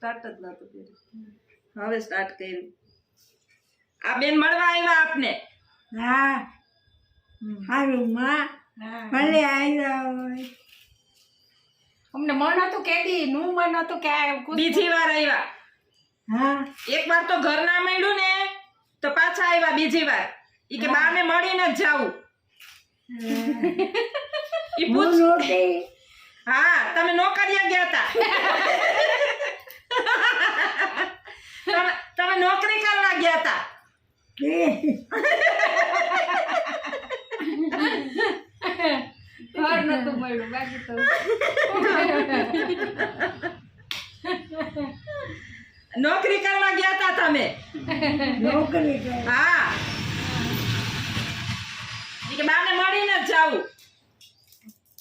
Start જ નતું કર્યું. હવે સ્ટાર્ટ કર્યું. આ બેન મળવા આવ્યા આપને? હા. સારું માં. ભલે આવ્યા હોય. અમને મન હતું કેદી નું મન હતું કે બીજી વાર આવ્યા હા. એક વાર તો ઘર ના મળ્યું ને તો પાછા આવ્યા બીજી વાર. ઈ કે બાને મળીને જ જાવું ઈ પૂછ નહોતી હા તમે નોકરિયા ગયા હતા તમે નોકરી કરવા ગયા હતા. ઘર નતું મળ્યું બાકી તો. નોકરી કરવા ગયા હતા તમે. નોકરી હા ઈ કે બાને મળીને જ જાવું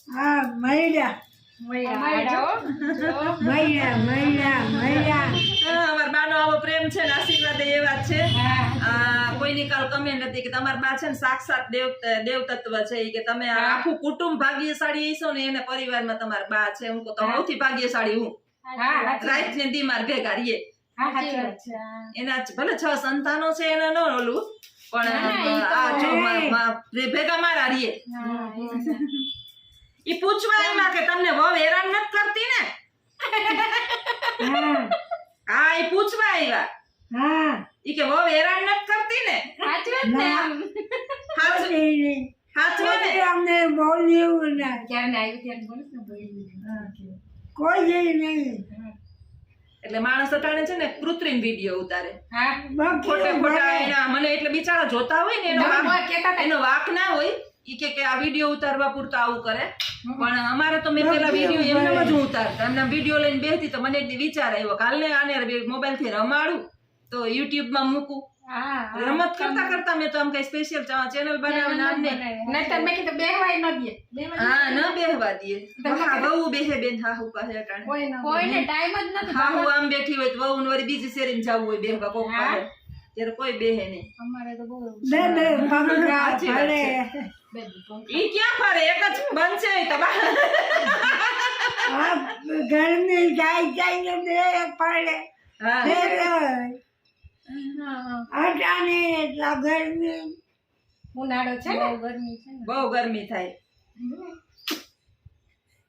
હા મળ્યા મળ્યા હો. જો. મળ્યા મળ્યા મળ્યા હા, અમારા બાનો આવો પ્રેમ છે ને આશીર્વાદ એવા જ છે હા આ, કોઈની કાલ કમેન્ટ હતી કે તમારા બા છે ને સાક્ષાત દેવ દેવ તત્વ છે. કે તમે આખું કુટુંબ ભાગ્યશાળી હશો ને એને પરિવારમાં તમારા બા છે. હું તો સૌથી ભાગ્યશાળી હું. રાઈટ ને દીમાર ભેગા રહીએ. છે. એના ભલે છ સંતાનો છે એને ન ઓલું પણ આ જો ભેગા મારા રહીએ. એ ઈ પૂછવા એમાં કે તમને વહુ હેરાન નથી કરતી ને? હા. એ પૂછવા આવ્યા. હા. ઈ કે બહુ હેરાન નથી કરતી ને? સાચી ને આમ. હાથ કોઈ ને? અમને બોલ્યું ના. ક્યારે આવ્યું ત્યારે બોલીશ ને બોલી. કોઈ નહીં. એટલે માણસ અટાણે છે ને કૃત્રિમ વીડિયો ઉતારે. હા. ખોટે ખોટા એના મને એટલે બિચારા જોતા હોય ને એનો. એનો વાક ના હોય ઈ કે કે આ વીડિયો ઉતારવા પૂરતો આવું કરે. પણ અમારે તો મેં પેલા વીડિયો વીડિયો એમને જ ઉતારતા. એમના વીડિયો લઈને બેસતી તો મને એક વિચાર આવ્યો કાલે આને મોબાઈલથી રમાડું. તો યુટ્યુબમાં મૂકું. હા, હા. રમત કરતા કરતા મેં તો આમ કઈ સ્પેશિયલ ચેનલ બનાવીને આમને. નહીંતર મેં કીધું બેહવાય ન દે. બેહવાય હા ન બેહવા દે. હા બહુ બેહે બેન હા હું પાસે અટાણે. કોઈને ટાઈમ જ નથી હા હું આમ બેઠી હોય તો વહુ ને વળી બીજી શેરીમાં જવું હોય બેહવા કોક હા. પાસે ત્યારે કોઈ બેહે નહીં. અમારે તો બહુ એવું બે બે પગલા સાચી વાત ભલે. છે. બે દીકરો. ઈ ક્યાં ફરે? એક જ બનશે ઈ તમારે આ ગરમી જાય જાય ને બે પડે હા. અટાણે એટલા ગરમી. ઉનાળો છે ને? ગરમી છે ને. બહુ ગરમી થાય.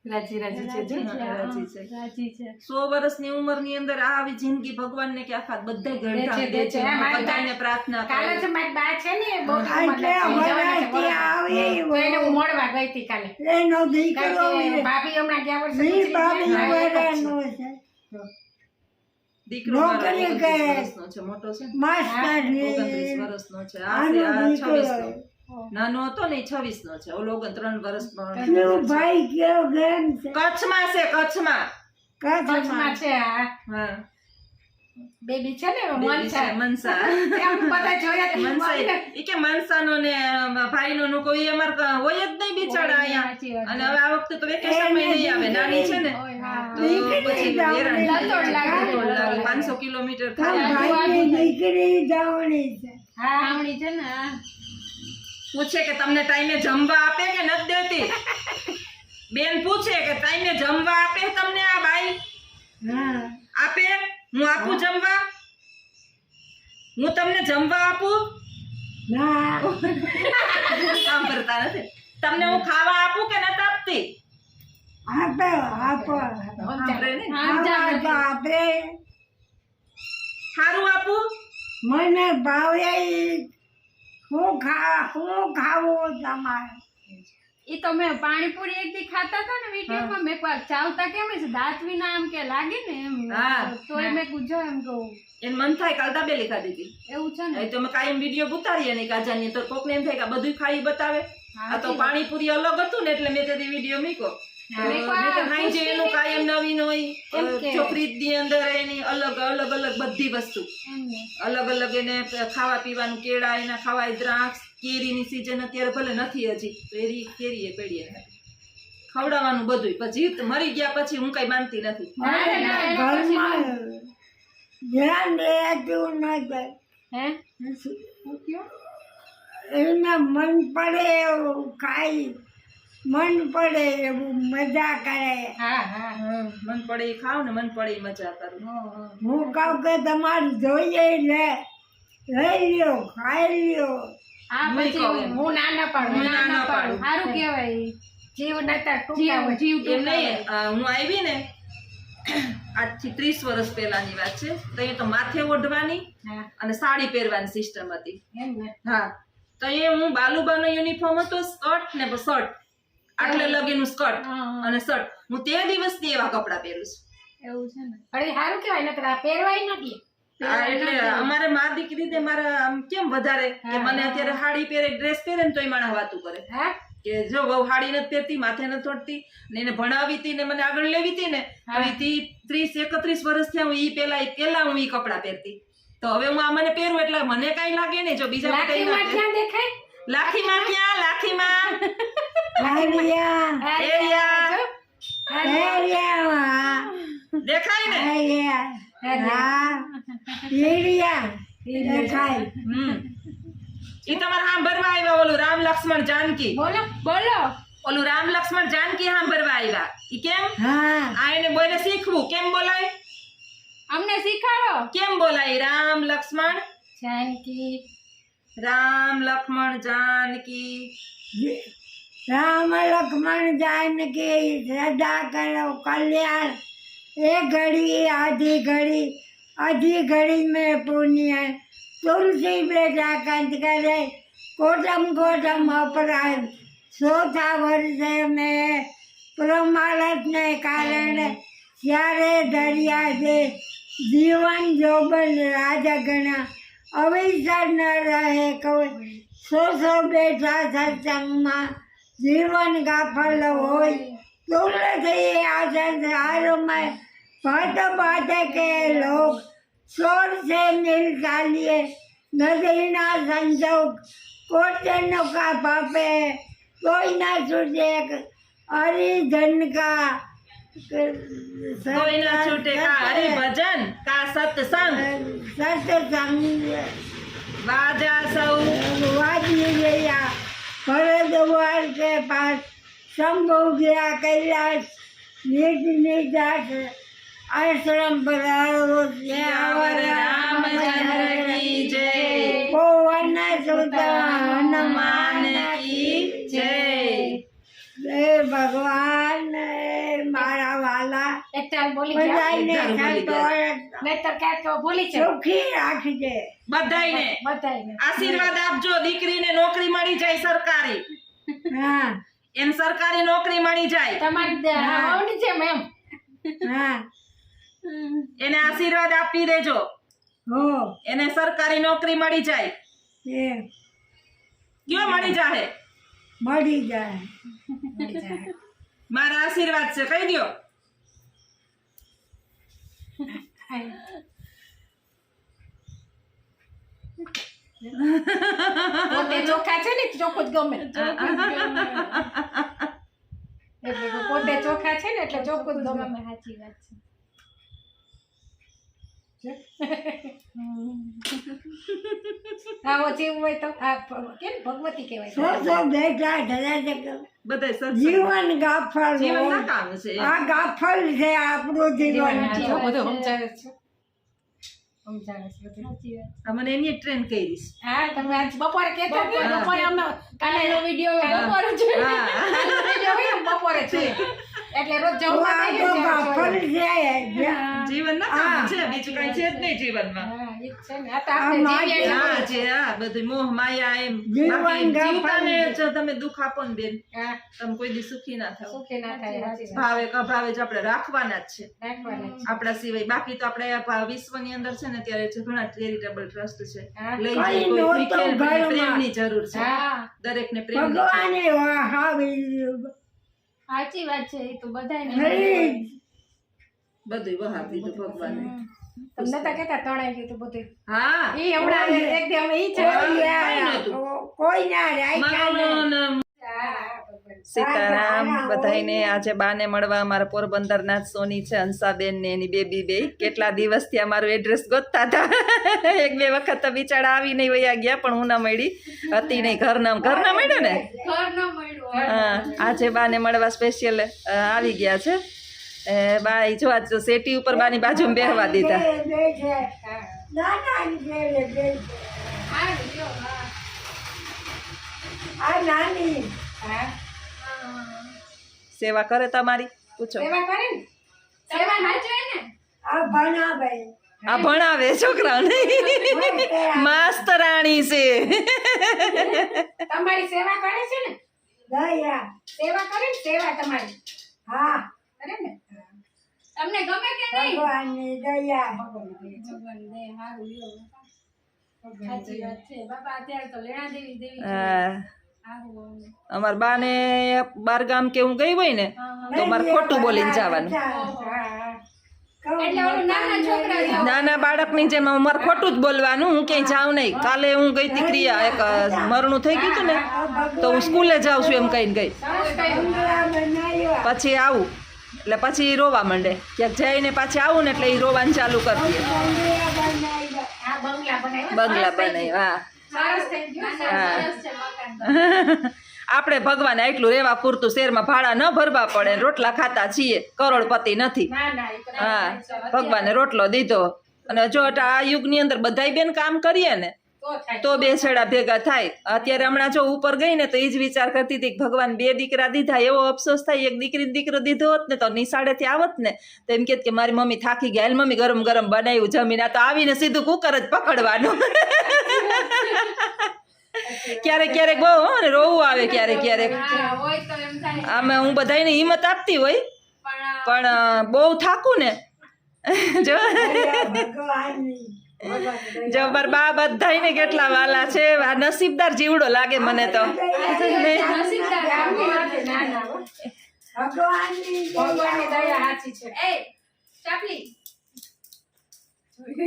રાજી રાજી છે જો. રાજી છે. રાજી છે. સો વર્ષની ઉંમરની અંદર આ આવી જિંદગી ભગવાનને કે આખા બધા દે છે, બધાને પ્રાર્થના કાલે છે મારી બા છે ને બહુ એટલે. આવે એને ગઈ હતી કાલે. દીકરો ભાભી હમણાં ગયા વર્ષે. વરાનો છે. દીકરો મારો નોકરી 29 કરે. વર્ષનો છે મોટો છે. માસ્ટર 29 વર્ષનો છે. આ છે આનો આ દીકરો. 26 નો નાનો હતો ને 26 નો છે. ઓલો ત્રણ વર્ષનો પેલું ભાઈ કેવો ગેમ છે? કચ્છમાં છે કચ્છમાં. કચ્છમાં. છે હા. બેબી છે ને મનસા. મનસા. એમ બધા જોયા તો મનસા મને- ઈ કે મનસાનો ને ભાઈનો નો કોઈ અમાર હોય જ નહીં બિચારા અહીંયા. અને હવે આ વખતે તો વેકેશનમાં નહીં આવે. નાની છે ને. પછી હેરાન થાય. લતોડ લાગે. લતોડ લાગે. 500 કિલોમીટર તાર થાય. ભાઈની દીકરી જાવણી છે. હા આવડી છે ને પૂછે કે તમને ટાઈમે જમવા આપે કે નથી દેતી? બેન પૂછે કે ટાઈમે જમવા આપે તમને આ ભાઈ આપે? હું આપું જમવા? હું તમને જમવા આપું? ના. સાંભળતા નથી. તમને હું ખાવા આપું કે નથી આપતી? તો સારું આપું? મને ભાવે હું ખા હું ખાવું તમારે? એ તો મેં પાણીપુરી એક દી ખાતા હતા ને વિડીયોમાં મેં કહ્યું, ચાવતા કેમ છે દાંત વિના આમ કે લાગે ને એમ? હા. તોય મેં ગુજો એમ કહું એને મન થાય કાલ દાબેલી ખાધી હતી એવું છે ને? એ તો મેં કાયમ વીડિયો ઉતારીએ ને કાજાની તો કોકને એમ થાય કે બધું ખાઈ બતાવે. આ તો પાણીપુરી અલગ હતું ને એટલે મેં તેથી વીડિયો મૂક્યો. હા, મેં કહ્યું, નહીં તો આ હાઈ જે એનું કાયમ નવીન હોય એમ કે- ચોપડી ની અંદર એની અલગ અલગ અલગ બધી વસ્તુ. અલગ અલગ એને ખાવા પીવાનું કેળા એના ખાવા દ્રાક્ષ કેરીની સિઝન અત્યારે ભલે નથી હજી તો કેરી એ પડી એને. ખવડાવવાનું બધું પછી મરી ગયા પછી હું કઈ માનતી નથી. એના ધ્યાન રહેતું નથી હે? શું મન પડે એવું ખાઈ મન પડે એવું મજા કરે. હા હા મન પડે એ ખાવ ને મન પડે મજા કરું. હું કહું કે તમારે જોઈએ લે લઈ લ્યો ખાઈ લ્યો. હા હું પછી. હું ના ના પાડું હું ના ના પાડું. સારું કહેવાય. જીવ નતા જીવ જીવ એમ નહીં હું આવી ને આજથી ત્રીસ વર્ષ પહેલાની વાત છે. તો એ તો માથે ઓઢવાની અને સાડી પહેરવાની સિસ્ટમ હતી. હા. તો એ હું બાલુબાનો યુનિફોર્મ હતો સ્કર્ટ ને શર્ટ. આટલે લગીનું સ્કર્ટ. અને શર્ટ. હું તે દિવસથી એવા કપડાં પહેરું છું. એવું છે ને. અરે સારું કહેવાય નકર આ પહેરવાય નથી. એટલે અમારે મા દીકરી ને મારા આમ કેમ વધારે કે મને અત્યારે હાડી પહેરે ડ્રેસ પહેરે ને તોય માણસ વાતું કરે. હા? કે જો વહુ હાડી નથી પહેરતી માથે નથી ને એને ભણાવી હતી ને મને આગળ લેવી હતી ને હવે ત્રીસ એકત્રીસ વર્ષ થયા હું ઈ પેલા પેલા હું ઈ કપડાં પહેરતી. તો હવે હું આ મને પહેરું એટલે મને કઈ લાગે નહીં જો બીજા લાખી માં ના ક્યાં દેખાય? ક્યાં? એરિયા હારિયા દેખાય ને હારિયા હા ઈડિયા દેખાય હમ ઈ તમારે સાંભળવા આવ્યા ઓલું રામ લક્ષ્મણ જાનકી બોલો બોલો ઓલું રામ લક્ષ્મણ જાનકી સાંભળવા આવ્યા ઈ કેમ હા આ એને બોલે શીખવું કેમ બોલાય અમને શીખાડો કેમ બોલાય રામ લક્ષ્મણ જાનકી રામ લક્ષ્મણ જાનકી રામ લક્ષ્મણ જાનકી સદા કરો, કલ્યાણ. એ ઘડી, આધી ઘડી આધી ઘડી મેં પુણ્ય. તુલસી બેટા કંત કરે કોટમ કોટમ અપરાધ. ચોથા વર્ષે મેં પ્રમાણને કારણે ત્યારે દરિયા છે જીવન જોબન રાજગણા અવિસર ન રહે કહું સો સો બેઠા સત્સંગમાં जीवन का फल हो तो के लोग शोर से मिल जाए नदीना संजोग कोटन का पापे कोई ना सुझे हरिजन का। कोई ना छूटे का हरि भजन का सत्संग। सत्संग। ભરત કે પાસ સંભોગ્યા કૈલાસ નિજ નિજ આશ્રમ પધારો રામચંદ્ર કી જય. પવન સુતા હનુમાન ભગવાન મારા વાલા. અત્યારે બોલી ભૂલી ગયા. તો બોલી છે. સુખી રાખજે. બધાયને. બધાયને. આશીર્વાદ આપજો. દીકરીને નોકરી મળી જાય સરકારી. હા. એને સરકારી નોકરી મળી જાય. તમારી આવની છે મેમ હા. એને આશીર્વાદ આપી દેજો. હો. એને સરકારી નોકરી મળી જાય. એ કયો મળી જાહે? મળી જાય. મારા આશીર્વાદ છે. કહી દો પોતે ચોખા છે ને ચોખ્ખું જ ગમે. એટલે પોતે ચોખા છે ને એટલે ચોખ્ખું જ ગમે. સાચી વાત છે. આવો જેવું હોય તો આ કેમ ભગવતી કહેવાય? સો બેઠા ધરાજે બધાય સત્સંગ. જીવન ગાફલ જીવન હોય. નકામું છે. આ ગાફલ છે આપણું જીવન જીવન. બધું સમજાવે છે. સમજાવે છે બધું. આ મને એની ટ્રેન કરીશ. હા તમે આજ બપોરે કહેતા હતા. ને, બપોરે. બપોરે અમે કાલેનો વીડિયો બપોરે જોયો હા. કાલેનો વીડિયો હોય ને બપોરે જોઈએ. એટલે રોજ જવું. છે હા. જીવન ના છે બીજું કઈ છે જ નહીં જીવનમાં. હા, એ જ છે ને. આ તો આપણે આ જીવીએ એટલે હા બધું. છે હા બધું મોહ માયા એમ. જીવન બાકી ગાફલ જીવતાને છે. જો તમે દુઃખ આપો ને બેન હા, તમે કોઈ દી સુખી ના થાવ સુખી ના થાય સાચી વાત. ભાવે આપણે રાખવાના જ છે. રાખવાના આપણા સિવાય બાકી તો આપડે વિશ્વની વિશ્વની અંદર છે ને ત્યારે ઘણા ચેરિટેબલ ટ્રસ્ટ છે દરેક લઈ જાય કોઈ નહોતું ને પ્રેમ જરૂર છે. હા. દરેકને પ્રેમની જરૂર. ભગવાને હાવી સાચી વાત છે એ તો બધાયને હરી બધું વહાવી દીધું ભગવાને. તમને તો કેતા તણાઈ ગયું તું બધું. હા. એ હમણાં એક દી અમે ઈ છે કોઈ ના રાખ્યા માનો નહીં. ને હા, બરાબર. સીતારામ બધાયને આજે બાને મળવા. અમારા પોરબંદરના સોની છે હંસાબેન ને એની બેબી બે. કેટલા દિવસથી અમારું એડ્રેસ ગોતતા હતા. એક બે વખત તો બિચારા આવી નહીં વયા ગયા પણ હું ના મળી. હતી નહીં ઘરના ઘરના મળ્યો ને? ઘર ન મળ્યું હા, આજે બાને મળવા સ્પેશિયલ આવી ગયા છે. એ બા ઈ જો આજ સેટી ઉપર બાની બાજુમાં બેહવા દીધા. આ નાની. સેવા કરે તમારી? પૂછો. સેવા કરે ને? સેવા સાચવે ને? આ ભણાવે. આ ભણાવે છોકરાને. માસ્તરાણી છે. તમારી સેવા કરે છે ને? દયા. સેવા કરે ને? સેવા તમારી. હા. કરે ને? તમને ગમે કે નહીં? ભગવાનની દયા. ભગવાન દે હારું લ્યો. સાચી વાત છે. બાપા અત્યારે તો લેણા દેવી દેવી છે. બા ને બાને બાર ગામ કે હું ગઈ હોય ને. તો મારે ખોટું બોલીને જવાનું. નાના છોકરા જેવું. નાના બાળકની જેમ મારે ખોટું જ બોલવાનું હું ક્યાંય જાઉં નહીં. કાલે હું ગઈ હતી ક્રિયા એક મરણું થઈ ગયું હતું ને તો હું સ્કૂલે જાઉં છું એમ કહીને ગઈ. પછી આવું. એટલે પછી રોવા માંડે. ક્યાંક જઈને પાછી આવું ને એટલે એ રોવાનું ચાલુ કરતી બંગલા ગયું હા. આપણે ભગવાન એટલું રેવા પૂરતું શેરમાં ભાડા ન ભરવા પડે રોટલા ખાતા છીએ કરોડપતિ નથી. હા ભગવાને રોટલો દીધો. અને જો આ યુગની અંદર બધાય બેન કામ કરીએ ને તો બે છેડા ભેગા થાય. અત્યારે હમણાં જો ઉપર ગઈ ને તો એ જ વિચાર કરતી હતી કે ભગવાન બે દીકરા દીધા એવો અફસોસ થાય એક દીકરી દીકરો દીધો હોત ને તો નિશાળેથી આવત ને. તો એમ કે મારી મમ્મી થાકી ગયા મમ્મી ગરમ ગરમ બનાવ્યું જમીન. આ તો આવીને સીધું કુકર જ પકડવાનું. ક્યારેક ક્યારેક બહુ હો ને રોવું આવે ક્યારેક ક્યારેક. આમાં હું બધાને હિંમત આપતી હોય પણ પણ બહુ થાકું ને. જો. જો મારા બા બધાયને કેટલા વાલા છે? આ નસીબદાર જીવડો લાગે મને તો.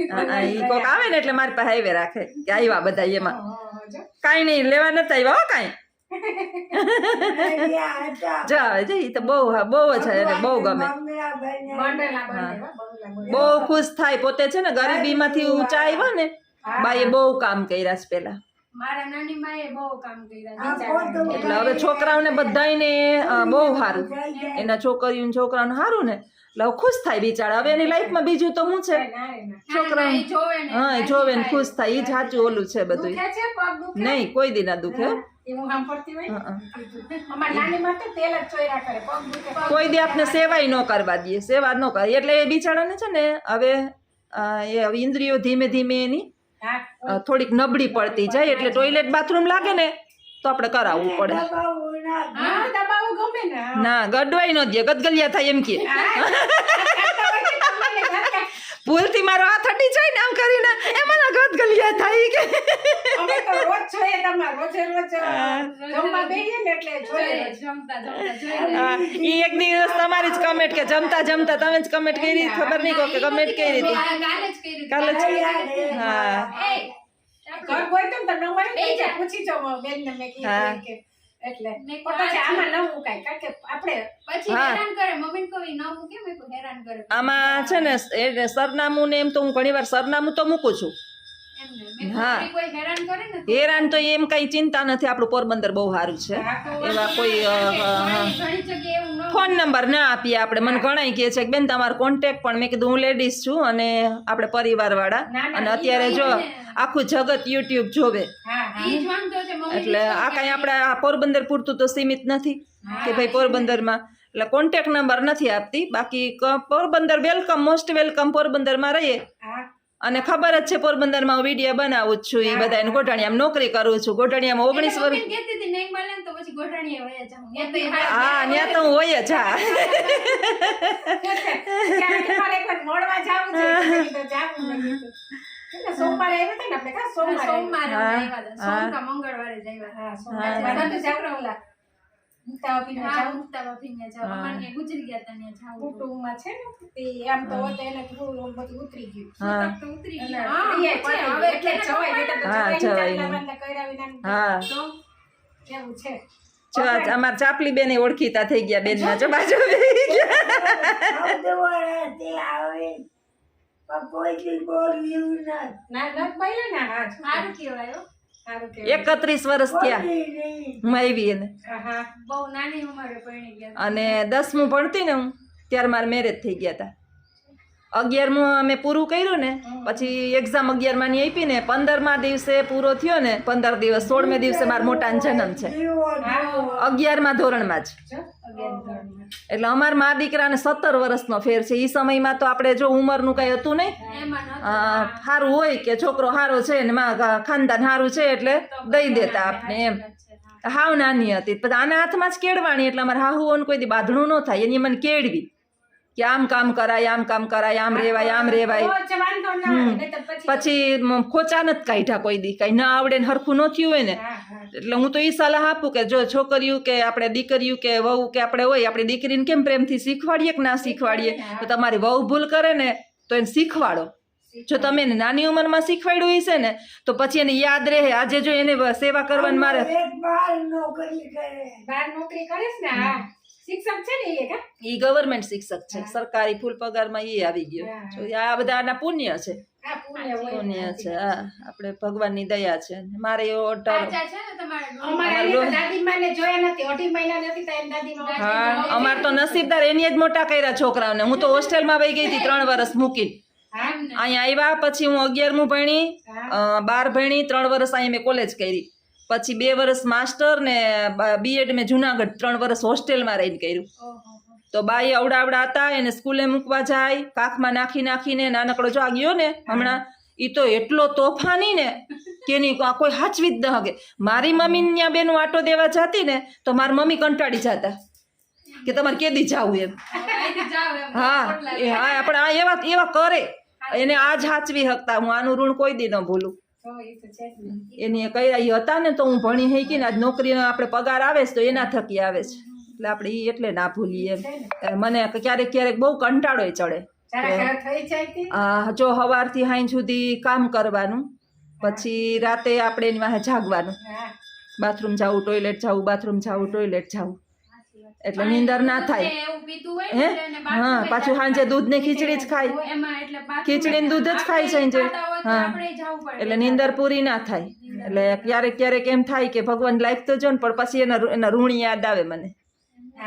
ના ના આવે ને એટલે મારી પાસે હાઈવે રાખે. કે આવ્યા બધા એમાં. કાંઈ નહીં, લેવા નતા આવ્યા હો કાંઈ. દયા હતા. જો આવે છે ઈ તો બહુ હા, બહુ જ છે એને બહુ ગમે. બહુ ખુશ થાય પોતે છે ને ગરીબીમાંથી ઊંચા આવ્યા ને બાઈએ બહુ કામ કર્યા છે પેલા મારા નાની માએ બહુ કામ કર્યા આ એટલે હવે છોકરાઓને બધાને બહુ સારું. એના છોકરીઓ છોકરાઓને સારું ને એટલે ખુશ થાય બિચારા. હવે એની લાઈફમાં બીજું તો શું છે? ના રે ના. છોકરા જોવે હા જોવે ને ખુશ થાય એ જાચું સાચું ઓલું છે બધું દુખે છે પગ દુખે? નહીં કોઈ દી ના દુખે કોઈ દે આપને સેવાય ન કરવા દઈએ સેવા ન કરે. એટલે એ બિચારાને છે ને હવે એ હવે ઇન્દ્રિયો ધીમે ધીમે એની થોડીક નબળી પડતી જાય. એટલે ટોયલેટ બાથરૂમ લાગે ને તો આપણે કરાવવું પડે. ના હા દબાવું ગમે ને. હા. ના ગડવાઈ ન દે ગદગલિયા થાય એમ કે. ભૂલથી મારો હાથ હટી જાય ને આમ કરીને એમાં ગદગલિયા થાય કે. જોઈએ રોજે રોજ જમવા બેહીએ ને એટલે જોઈએ જોઈએ, જમતા જમતા ઈ એક દિવસ તમારી જ કમેન્ટ કે જમતા જમતા તમે જ કમેન્ટ કરી ખબર નહીં કોઈ કે કમેન્ટ કરી હતી. કાલે જ કર્યું કાલે જ હા. ઘર હોય તો તમે નંબર પૂછી જો બેન ને મેં કીધું કે એટલે. પછી આમાં ન મુકાય કારણ કે આપણે પછી હેરાન કરે મમ્મી કોઈ ન મૂકે હેરાન કરે. આમાં છે ને સરનામું ને એમ તો હું ઘણી વાર સરનામું તો મૂકું છું. હા. હેરાન તો એમ કઈ ચિંતા નથી. આપણું પોરબંદર બહુ સારું છે. એવા કોઈ ફોન નંબર ના આપીએ આપણે. મને ઘણા કહે છે કે બેન તમારો કોન્ટેક પણ. મેં કીધું હું લેડીઝ છું અને આપણે પરિવારવાળા. અને અત્યારે જો આખું જગત યુટ્યુબ જોવે. એટલે આ કાંઈ આપણે આ પોરબંદર પૂરતું તો સીમિત નથી કે ભાઈ પોરબંદરમાં. એટલે કોન્ટેક નંબર નથી આપતી. બાકી પોરબંદર વેલકમ મોસ્ટ વેલકમ પોરબંદરમાં રહીએ. અને ખબર જ છે પોરબંદરમાં હું વીડિયો બનાવું જ છું એ બધા ગોઠાણીયામાં નોકરી કરું છું. ગોઠાણીયામાં ઓગણીસ વર્ષ હા ત્યાં તો હું હોય જ. હા. સોમવારે આવ્યા હતા ને આપણે કાં સોમવારે મંગળવારે જ જાવું જાવું. અમારે ગુજરી ગયા હતા ત્યાં કુટુંબમાં છે ને તે આમ તો હોય એને થોડું બધું ઉતરી ગયું. હા. તો ઉતરી ગયું. હા, પ્રિય છે. છે. હવે એટલે જવાય નહીં તો જવાય જવાય નહીં. નહીં. કર્યા વિના તો એવું છે જો આ ચાપલી બેન ઓળખીતા થઈ ગયા બેન ના જો બાજુ ના હા સારું કહેવાય હો. સારું કહેવાય. એકત્રીસ વર્ષ થયા. હું આવી એને. અને દસમું ભણતી ને હું ત્યારે મારા મેરેજ થઈ ગયા હતા. અગિયારમું અમે પૂરું કર્યું ને પછી એક્ઝામ અગિયારમાંની આપી ને પંદરમા દિવસે પૂરો થયો ને પંદર દિવસ સોળમે દિવસે મારા મોટાનો જન્મ છે. અગિયારમા ધોરણમાં જ. એટલે અમારા મા દીકરાને સત્તર વર્ષનો ફેર છે. એ સમયમાં તો આપણે જો ઉંમરનું કાંઈ હતું નહીં. સારું હોય કે છોકરો સારો છે ને માં ખાનદાન સારું છે એટલે દઈ દેતા આપને એમ. હાવ નાની હતી. પછી આના હાથમાં જ કેળવાણી એટલે અમારે હાહુઓને કોઈ બાંધણું ન થાય. એની મને કેળવી. કે આમ કામ કરાય આમ કામ કરાય આમ રેવાય. આમ રેવાય પછી ખોચા નથી કાઢ્યા કોઈ દી કઈ ના આવડે ને હરખું ન થયું હોય ને. એટલે હું તો એ સલાહ આપું કે જો છોકરીઓ કે આપણે દીકરીઓ કે વહુ કે આપણે હોય આપણી દીકરીને કેમ પ્રેમથી શીખવાડીએ કે ના શીખવાડીએ? તો તમારી વહુ ભૂલ કરે ને તો એને શીખવાડો. જો તમે એને નાની ઉંમરમાં શીખવાડ્યું હશે ને તો પછી એને યાદ રહે આજે જો એને સેવા કરવાની મારે એક નોકરી કરે. બહાર નોકરી ને? હા. શિક્ષક છે ને એ કા? ઈ શિક્ષક છે. સરકારી ફૂલ પગારમાં એ આવી ગયો. આ બધા આના પુણ્ય છે. હા પુણ્ય છે હા. આપણે ભગવાનની દયા છે. મારે એવો અઢાર હા અમાર તો નસીબદાર એની જ મોટા કર્યા છોકરાઓને. હું તો હોસ્ટેલમાં વહી ગઈ હતી ત્રણ વર્ષ મૂકીને. અહીંયા આવ્યા પછી હું અગિયારમું ભણી બાર ભણી ત્રણ વર્ષ અહીંયા મેં કોલેજ કરી. પછી બે વર્ષ માસ્ટર ને બીએડ મેં જુનાગઢ ત્રણ વર્ષ હોસ્ટેલમાં રહીને કર્યું. તો બાઈ અવડા અવડા હતા એને સ્કૂલે મૂકવા જાય કાખમાં નાખી નાખીને નાનકડો જો આગ્યો ગયો ને હમણાં એ તો એટલો તોફાની ને કે એની કોઈ હાચવી જ ન હગે. મારી મમ્મી ત્યાં બેનું આટો દેવા જતી ને તો મારી મમ્મી કંટાળી જતા. કે તમારે કેદી જાવું એમ. હા એ હા આપણે આ એવા એવા કરે. એને આ જ હાચવી શકતા હું આનું ઋણ કોઈ દી ન ભૂલું. એની કર્યા ઈ હતા ને તો હું ભણી હઈ કે આજ નોકરીનો આપણે પગાર આવે છે તો એના થકી આવે છે. એટલે આપણે એ એટલે ના ભૂલીએ મને ક્યારેક ક્યારેક બહુ કંટાળો ચડે. જો સવારથી હાઈ સુધી કામ કરવાનું પછી રાતે આપણે એની વાહે જાગવાનું. બાથરૂમ જવું ટોયલેટ જવું બાથરૂમ જવું ટોયલેટ જવું. એટલે નીંદર ના થાય. હે? હા પાછું સાંજે દૂધ ને ખીચડી જ ખાય. ખીચડી દૂધ જ ખાય સાંજે. હા. એટલે નીંદર પૂરી ના થાય. એટલે ક્યારેક ક્યારેક એમ થાય કે ભગવાન લાઈફ તો જો ને પણ પછી એના એના ઋણ યાદ આવે મને.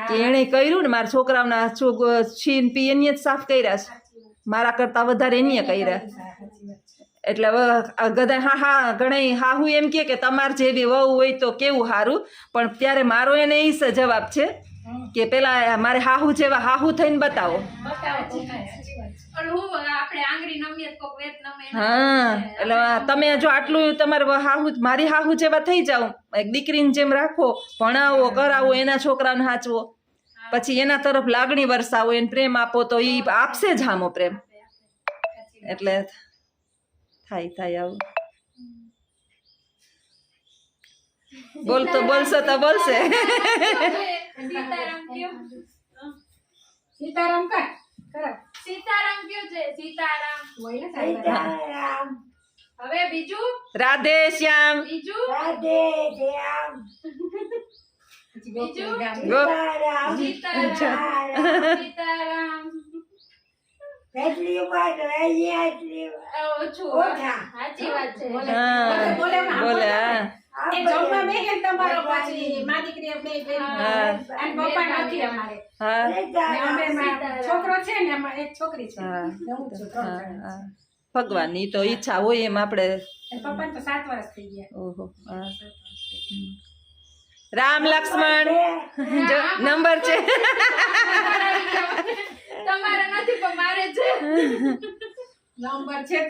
કે એણે કર્યું ને મારા છોકરાઓના છોક છીન પી એની જ સાફ કર્યા છે. મારા કરતાં વધારે એનીએ કર્યા. એટલે ગધા હા હા ઘણા હા હું એમ કે તમાર જેવી વહુ હોય તો કેવું સારું પણ ત્યારે મારો એને એ જ જવાબ છે કે પેલા મારે હાહુ જેવા હાહુ થઈને બતાવો. હું આપણે આંગળી નમીએ તો કોક વેત નમે એના હા એટલે તમે જો આટલું તમારે હાહુ મારી હાહુ જેવા થઈ જાવ એક દીકરીને જેમ રાખો ભણાવો કરાવો એના છોકરાને હાચવો. પછી એના તરફ લાગણી વરસાવો એને પ્રેમ આપો તો એ આપશે જ હામો પ્રેમ. એટલે થાય થાય આવું. બોલતો બોલશો તો બોલશે. સીતારામ કયો? સીતારામ કયો? છે? હવે બીજું? રાધે શ્યામ. બીજું? રાધે શ્યામ. સીતારામ. સીતારામ. રહી એટલી ઓછું. ઓછા. સાચી વાત છે. બોલે. બોલે એ જમવા ને તમારો પાછી મા દીકરી બે બેન. અને પપ્પા નથી અમારે. હા. અમે છોકરો છે ને એક છોકરી છે. હા. છું. ભગવાનની તો ઈચ્છા હોય એમ આપણે. પપ્પાને તો સાત વર્ષ થઈ ગયા. ઓહો હા. રામ લક્ષ્મણ. નંબર છે. તમારે નથી પણ મારે છે. નંબર છે